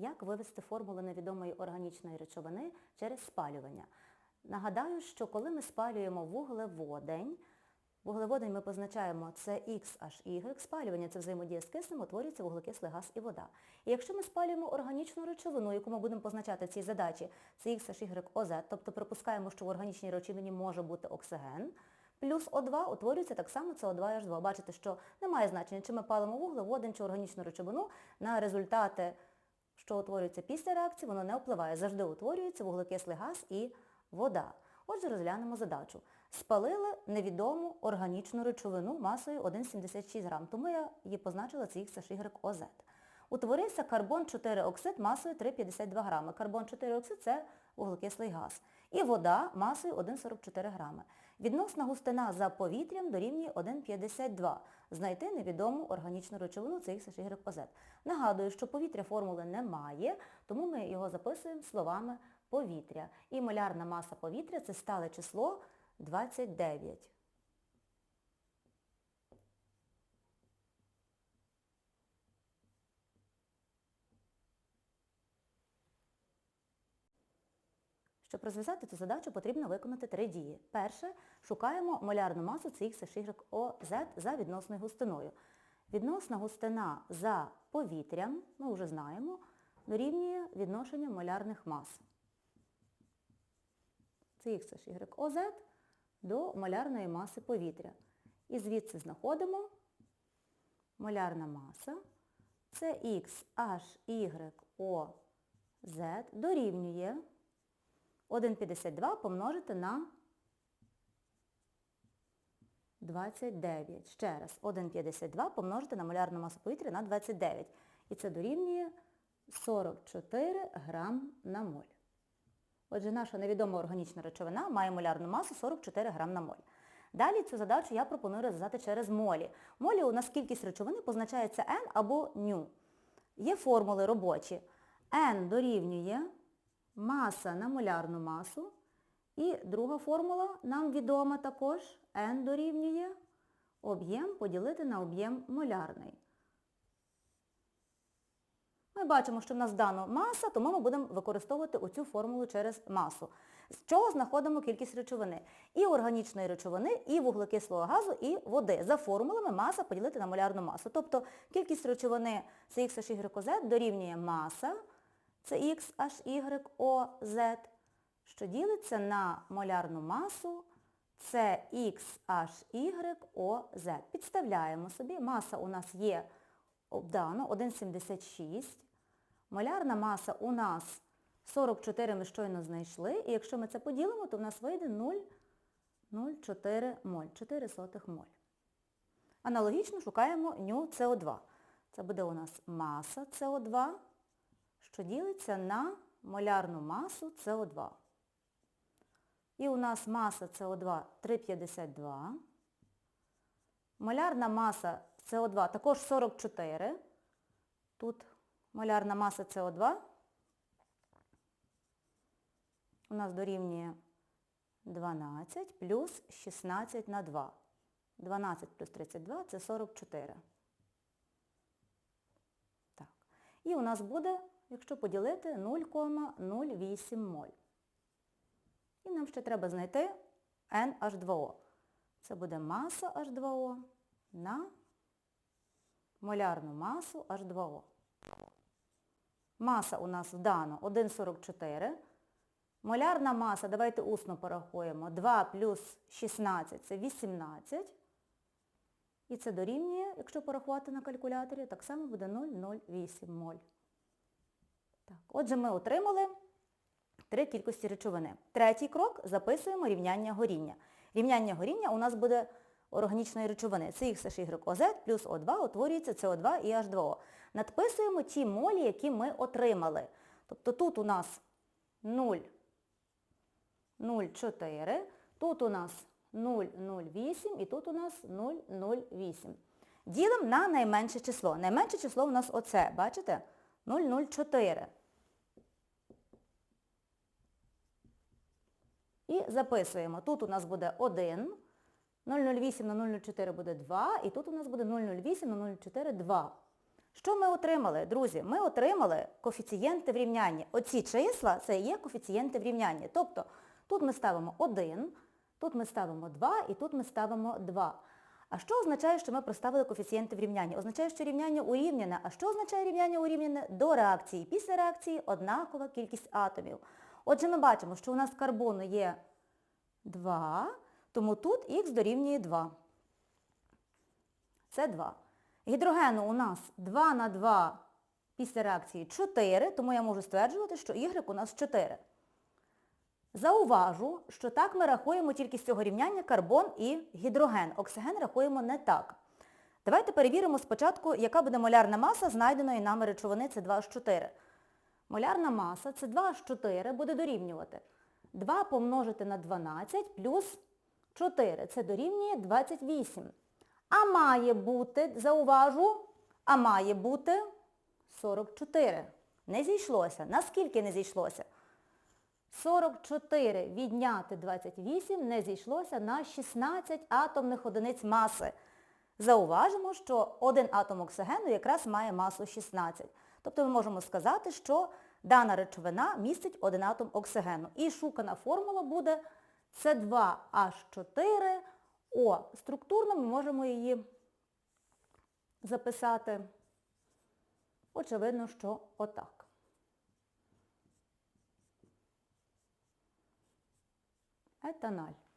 як вивести формулу невідомої органічної речовини через спалювання. Нагадаю, що коли ми спалюємо вуглеводень, вуглеводень ми позначаємо це XHY, спалювання це взаємодія з киснем, утворюється вуглекислий газ і вода. І якщо ми спалюємо органічну речовину, яку ми будемо позначати цій задачі, це XHYOZ, тобто припускаємо, що в органічній речовині може бути оксиген, плюс О2 утворюється так само СО2 і H2. Бачите, що немає значення, чи ми палимо вуглеводень, чи органічну речовину, на результати, що утворюється після реакції, воно не впливає. Завжди утворюється вуглекислий газ і вода. Отже, розглянемо задачу. Спалили невідому органічну речовину масою 1,76 грам, тому я її позначила це ОЗ. Утворився карбон-4 оксид масою 3,52 грами. Карбон-4 оксид – це вуглекислий газ. І вода масою 1,44 грами. Відносна густина за повітрям дорівнює 1,52. Знайти невідому органічну речовину це XHYOZ. Нагадую, що повітря формули немає, тому ми його записуємо словами повітря. І молярна маса повітря – це стале число 29. Щоб розв'язати цю задачу, потрібно виконати три дії. Перше, шукаємо молярну масу CXHYOZ за відносною густиною. Відносна густина за повітрям, ми вже знаємо, дорівнює відношенню молярних мас. CXHYOZ до молярної маси повітря. І звідси знаходимо молярна маса. Це XHYOZ дорівнює 1,52 помножити на 29. Ще раз, 1,52 помножити на молярну масу повітря на 29. І це дорівнює 44 грам на моль. Отже, наша невідома органічна речовина має молярну масу 44 грам на моль. Далі цю задачу я пропоную розв'язати через молі. Молі у нас кількість речовини позначається N або ню. Є формули робочі. N дорівнює маса на молярну масу. І друга формула нам відома також. N дорівнює об'єм поділити на об'єм молярний. Ми бачимо, що в нас дано маса, тому ми будемо використовувати оцю формулу через масу. З чого знаходимо кількість речовини? І органічної речовини, і вуглекислого газу, і води. За формулами маса поділити на молярну масу. Тобто кількість речовини це XHYOZ дорівнює маса, це XHYOZ, що ділиться на молярну масу, це XHYOZ. Підставляємо собі, маса у нас є обдано 1,76. Моляр маса у нас 44 ми щойно знайшли. І якщо ми це поділимо, то в нас вийде 0,04 моль, 4 сотих моль. Аналогічно шукаємо ню СО2. Це буде у нас маса СО2, що ділиться на молярну масу СО2. І у нас маса СО2 3,52. Молярна маса СО2 також 44. Тут молярна маса СО2 у нас дорівнює 12 плюс 16 на 2. 12 плюс 32 це 44. Так. І у нас буде, якщо поділити, 0,08 моль. І нам ще треба знайти NH2O. Це буде маса H2O на молярну масу H2O. Маса у нас вдано 1,44. Молярна маса, давайте усно порахуємо, 2 плюс 16 це 18. І це дорівнює, якщо порахувати на калькуляторі, так само буде 0,08 моль. Так, Отже, ми отримали три кількості речовини. Третій крок записуємо рівняння горіння. Рівняння горіння у нас буде органічної речовини. Це XHYOZ плюс О2 утворюється СО2 і H2O. Надписуємо ті молі, які ми отримали. Тобто тут у нас 0,04, тут у нас 0,08 і тут у нас 0,08. Ділимо на найменше число. Найменше число у нас оце, бачите? 0,04. І записуємо. Тут у нас буде 1, 0,08 на 0,04 буде 2, і тут у нас буде 0,08 на 0,04 2. Що ми отримали, друзі? Ми отримали коефіцієнти в рівнянні. Оці числа це є коефіцієнти в рівнянні. Тобто тут ми ставимо 1, тут ми ставимо 2 і тут ми ставимо 2. А що означає, що ми проставили коефіцієнти в рівнянні? Означає, що рівняння урівняне. А що означає рівняння урівняне? До реакції. Після реакції однакова кількість атомів. Отже, ми бачимо, що у нас карбону є 2, тому тут х дорівнює 2. Це 2. Гідрогену у нас 2 на 2 після реакції 4, тому я можу стверджувати, що y у нас 4. Зауважу, що так ми рахуємо тільки з цього рівняння карбон і гідроген. Оксиген рахуємо не так. Давайте перевіримо спочатку, яка буде молярна маса знайденої нами речовини С2H4. Молярна маса С2H4 буде дорівнювати 2 помножити на 12 плюс 4. Це дорівнює 28. А має бути, зауважу, а має бути 44. Не зійшлося. Наскільки не зійшлося? 44 відняти 28 не зійшлося на 16 атомних одиниць маси. Зауважимо, що один атом оксигену якраз має масу 16. Тобто ми можемо сказати, що дана речовина містить один атом оксигену. І шукана формула буде С2H4O. Структурно ми можемо її записати, очевидно, що отак. Етаналь.